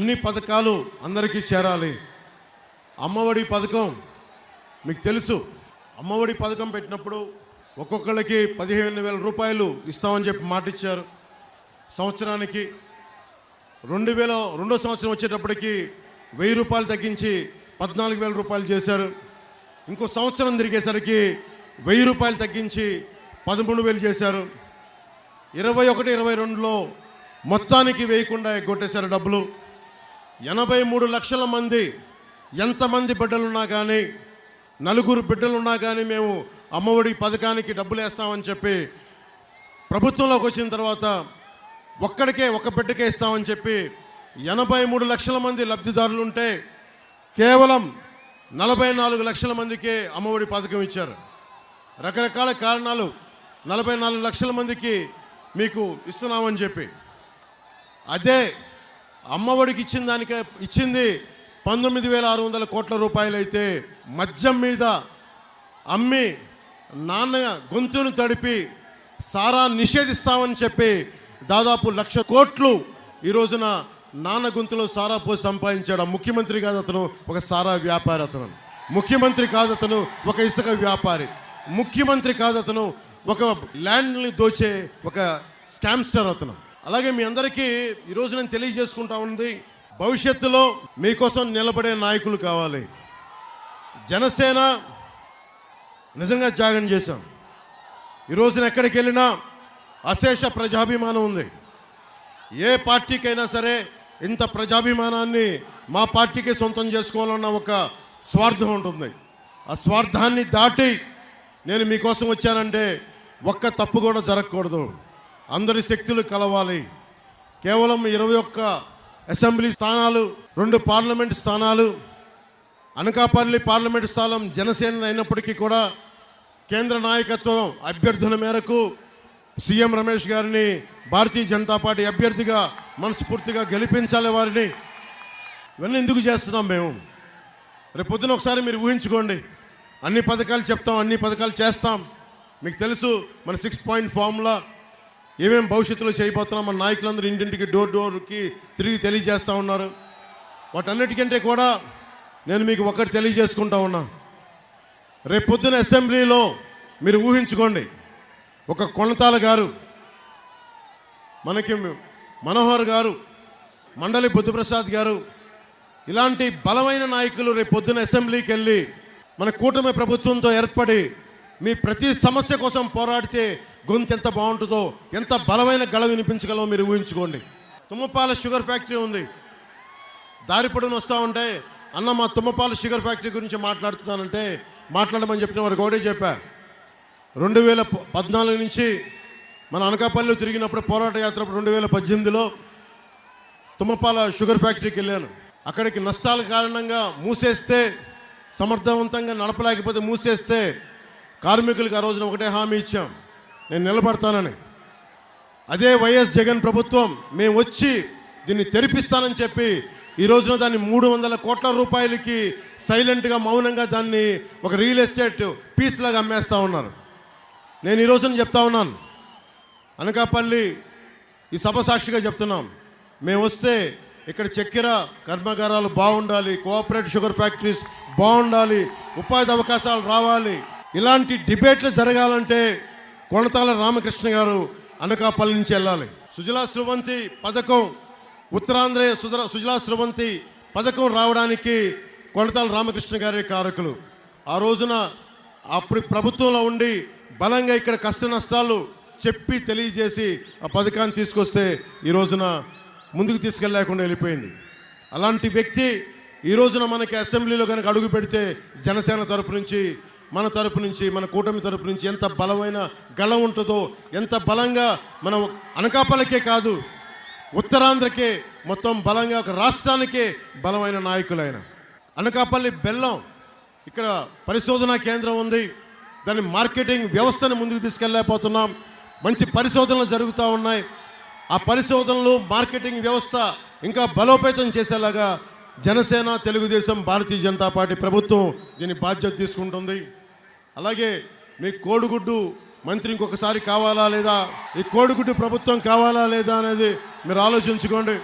అన్ని పథకాలు అందరికీ చేరాలి. అమ్మఒడి పథకం మీకు తెలుసు. అమ్మఒడి పథకం పెట్టినప్పుడు ఒక్కొక్కళ్ళకి పదిహేను వేల రూపాయలు ఇస్తామని చెప్పి మాట ఇచ్చారు సంవత్సరానికి రెండు వేల రెండో సంవత్సరం వచ్చేటప్పటికి వెయ్యి రూపాయలు తగ్గించి పద్నాలుగు వేల రూపాయలు చేశారు. ఇంకో సంవత్సరం తిరిగేసరికి వెయ్యి రూపాయలు తగ్గించి పదమూడు వేలు చేశారు. ఇరవై ఒకటి ఇరవై రెండులో మొత్తానికి వేయకుండా ఎగ్గొట్టేశారు డబ్బులు. ఎనభై మూడు లక్షల మంది ఎంతమంది బిడ్డలున్నా కానీ నలుగురు బిడ్డలున్నా కానీ మేము అమ్మఒడి పథకానికి డబ్బులు వేస్తామని చెప్పి ప్రభుత్వంలోకి వచ్చిన తర్వాత ఒక్కడికే ఒక బిడ్డకే ఇస్తామని చెప్పి ఎనభై మూడు లక్షల మంది లబ్ధిదారులు ఉంటే కేవలం నలభై నాలుగు లక్షల మందికే అమ్మఒడి పథకం ఇచ్చారు. రకరకాల కారణాలు నలభై నాలుగు లక్షల మందికి మీకు ఇస్తున్నామని చెప్పి. అదే అమ్మఒడికి ఇచ్చిన దానికే ఇచ్చింది పంతొమ్మిది వేల ఆరు వందల కోట్ల రూపాయలు అయితే మద్యం మీద అమ్మి నాన్న గొంతును తడిపి సారా నిషేధిస్తామని చెప్పి దాదాపు లక్ష కోట్లు ఈ రోజున నాన్న గొంతులో సారా పోసి సంపాదించాడు. ముఖ్యమంత్రి కాదు అతను ఒక సారా వ్యాపారి అతను. ముఖ్యమంత్రి కాదు అతను ఒక ఇసుక వ్యాపారి. ముఖ్యమంత్రి కాదు అతను ఒక ల్యాండ్ని దోచే ఒక స్కామ్స్టర్ అతను. అలాగే మీ అందరికీ ఈరోజు నేను తెలియజేసుకుంటా ఉంది భవిష్యత్తులో మీకోసం నిలబడే నాయకులు కావాలి. జనసేన నిజంగా త్యాగం చేశాం. ఈ రోజున ఎక్కడికి వెళ్ళినా అశేష ప్రజాభిమానం ఉంది. ఏ పార్టీకైనా సరే ఇంత ప్రజాభిమానాన్ని మా పార్టీకి సొంతం చేసుకోవాలన్న ఒక స్వార్థం ఉంటుంది. ఆ స్వార్థాన్ని దాటి నేను మీకోసం వచ్చానంటే ఒక్క తప్పు కూడా జరగకూడదు. అందరి శక్తులు కలవాలి. కేవలం ఇరవై ఒక్క అసెంబ్లీ స్థానాలు రెండు పార్లమెంట్ స్థానాలు అనకాపల్లి పార్లమెంట్ స్థానం జనసేన అయినప్పటికీ కూడా కేంద్ర నాయకత్వం అభ్యర్థుల మేరకు సీఎం రమేష్ గారిని భారతీయ జనతా పార్టీ అభ్యర్థిగా మనస్ఫూర్తిగా గెలిపించాలి వారిని. ఇవన్నీ ఎందుకు చేస్తున్నాం మేము? రేపు పొద్దున ఒకసారి మీరు ఊహించుకోండి. అన్ని పథకాలు చెప్తాం అన్ని పథకాలు చేస్తాం. మీకు తెలుసు మన సిక్స్ పాయింట్ ఫార్ములా ఏమేం భవిష్యత్తులో చేయబోతున్నాం మన నాయకులందరూ ఇంటింటికి డోర్ డోర్కి తిరిగి తెలియజేస్తూ ఉన్నారు. వాటన్నిటికంటే కూడా నేను మీకు ఒకటి తెలియజేసుకుంటా ఉన్నా. రేపు పొద్దున అసెంబ్లీలో మీరు ఊహించుకోండి. ఒక కొనతాల గారు మనకి మనోహర్ గారు మండలి బుద్ధప్రసాద్ గారు ఇలాంటి బలమైన నాయకులు రేపు పొద్దున అసెంబ్లీకి వెళ్ళి మన కూటమి ప్రభుత్వంతో ఏర్పడి మీ ప్రతి సమస్య కోసం పోరాడితే గొంతు ఎంత బాగుంటుందో ఎంత బలమైన గళ వినిపించగలవో మీరు ఊహించుకోండి. తుమ్మపాల షుగర్ ఫ్యాక్టరీ ఉంది. దారి వస్తూ ఉంటే అన్న మా తుమ్మపాల షుగర్ ఫ్యాక్టరీ గురించి మాట్లాడుతున్నానంటే మాట్లాడమని చెప్పిన వారికి ఒకటే చెప్పా. రెండు వేల పద్నాలుగు నుంచి మన అనకాపల్లిలో తిరిగినప్పుడు పోరాట యాత్ర రెండు వేల పద్దెనిమిదిలో తుమ్మపాల షుగర్ ఫ్యాక్టరీకి వెళ్ళాను. అక్కడికి నష్టాల కారణంగా మూసేస్తే సమర్థవంతంగా నడపలేకపోతే మూసేస్తే కార్మికులకు ఆ రోజున ఒకటే హామీ ఇచ్చాం. నేను నిలబడతానని. అదే వైఎస్ జగన్ ప్రభుత్వం మేము వచ్చి దీన్ని తెరిపిస్తానని చెప్పి ఈ రోజున దాన్ని మూడు వందల కోట్ల రూపాయలకి సైలెంట్గా మౌనంగా దాన్ని ఒక రియల్ ఎస్టేట్ పీస్ లాగా అమ్మేస్తూ ఉన్నారు. నేను ఈ రోజున చెప్తా ఉన్నాను. అనకాపల్లి ఈ సభ సాక్షిగా చెప్తున్నాం. మేము వస్తే ఇక్కడ చక్కెర కర్మాగారాలు బాగుండాలి కోఆపరేటివ్ షుగర్ ఫ్యాక్టరీస్ బాగుండాలి ఉపాధి అవకాశాలు రావాలి ఇలాంటి డిబేట్లు జరగాలంటే కొనతాల రామకృష్ణ గారు అనకాపల్లి నుంచి వెళ్ళాలి. సుజలా స్రవంతి పథకం ఉత్తరాంధ్ర సుజల సుజలా స్రవంతి పథకం రావడానికి కొనతాల రామకృష్ణ గారే కారకులు. ఆ రోజున అప్పుడు ప్రభుత్వంలో ఉండి బలంగా ఇక్కడ కష్ట నష్టాలు చెప్పి తెలియజేసి ఆ పథకాన్ని తీసుకొస్తే ఈ రోజున ముందుకు తీసుకెళ్ళలేకుండా వెళ్ళిపోయింది. అలాంటి వ్యక్తి ఈ రోజున మనకి అసెంబ్లీలో కనుక అడుగు పెడితే జనసేన తరపు నుంచి మన తరపు నుంచి మన కూటమి తరపు నుంచి ఎంత బలమైన గళం ఉంటుందో ఎంత బలంగా మనం అనకాపల్లికే కాదు ఉత్తరాంధ్రకే మొత్తం బలంగా ఒక రాష్ట్రానికే బలమైన నాయకులైన. అనకాపల్లి బెల్లం ఇక్కడ పరిశోధనా కేంద్రం ఉంది. దాని మార్కెటింగ్ వ్యవస్థను ముందుకు తీసుకెళ్ళలేకపోతున్నాం. మంచి పరిశోధనలు జరుగుతూ ఉన్నాయి. ఆ పరిశోధనలు మార్కెటింగ్ వ్యవస్థ ఇంకా బలోపేతం చేసేలాగా జనసేన తెలుగుదేశం భారతీయ జనతా పార్టీ ప్రభుత్వం దీని బాధ్యత తీసుకుంటుంది. అలాగే మీ కోడిగుడ్డు మంత్రి ఇంకొకసారి కావాలా లేదా? ఈ కోడిగుడ్డు ప్రభుత్వం కావాలా లేదా అనేది మీరు ఆలోచించుకోండి.